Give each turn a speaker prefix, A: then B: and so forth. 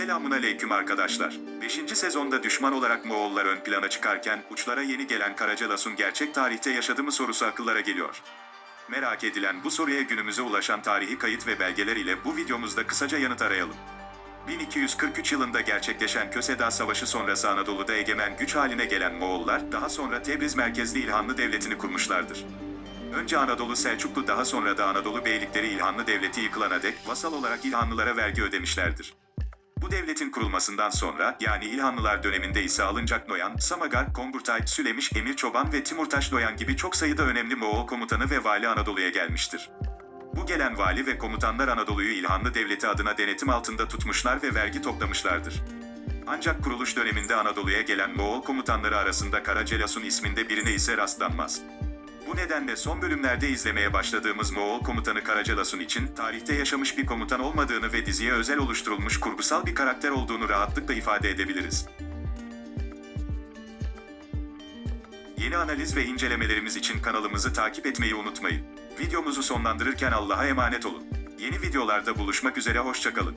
A: Selamun aleyküm arkadaşlar. 5. sezonda düşman olarak Moğollar ön plana çıkarken uçlara yeni gelen Karacalasun gerçek tarihte yaşadı mı sorusu akıllara geliyor. Merak edilen bu soruya günümüze ulaşan tarihi kayıt ve belgeler ile bu videomuzda kısaca yanıt arayalım. 1243 yılında gerçekleşen Köseda Savaşı sonrası Anadolu'da egemen güç haline gelen Moğollar, daha sonra Tebriz merkezli İlhanlı Devleti'ni kurmuşlardır. Önce Anadolu Selçuklu daha sonra da Anadolu Beylikleri İlhanlı Devleti yıkılana dek vasal olarak İlhanlılara vergi ödemişlerdir. Bu devletin kurulmasından sonra yani İlhanlılar döneminde ise Alıncak Noyan, Samagar, Kongurtay, Sülemiş, Emir Çoban ve Timurtaş Noyan gibi çok sayıda önemli Moğol komutanı ve vali Anadolu'ya gelmiştir. Bu gelen vali ve komutanlar Anadolu'yu İlhanlı Devleti adına denetim altında tutmuşlar ve vergi toplamışlardır. Ancak kuruluş döneminde Anadolu'ya gelen Moğol komutanları arasında Karacelasun isminde birine ise rastlanmaz. Bu nedenle son bölümlerde izlemeye başladığımız Moğol komutanı Karacalasun için tarihte yaşamış bir komutan olmadığını ve diziye özel oluşturulmuş kurgusal bir karakter olduğunu rahatlıkla ifade edebiliriz. Yeni analiz ve incelemelerimiz için kanalımızı takip etmeyi unutmayın. Videomuzu sonlandırırken Allah'a emanet olun. Yeni videolarda buluşmak üzere hoşçakalın.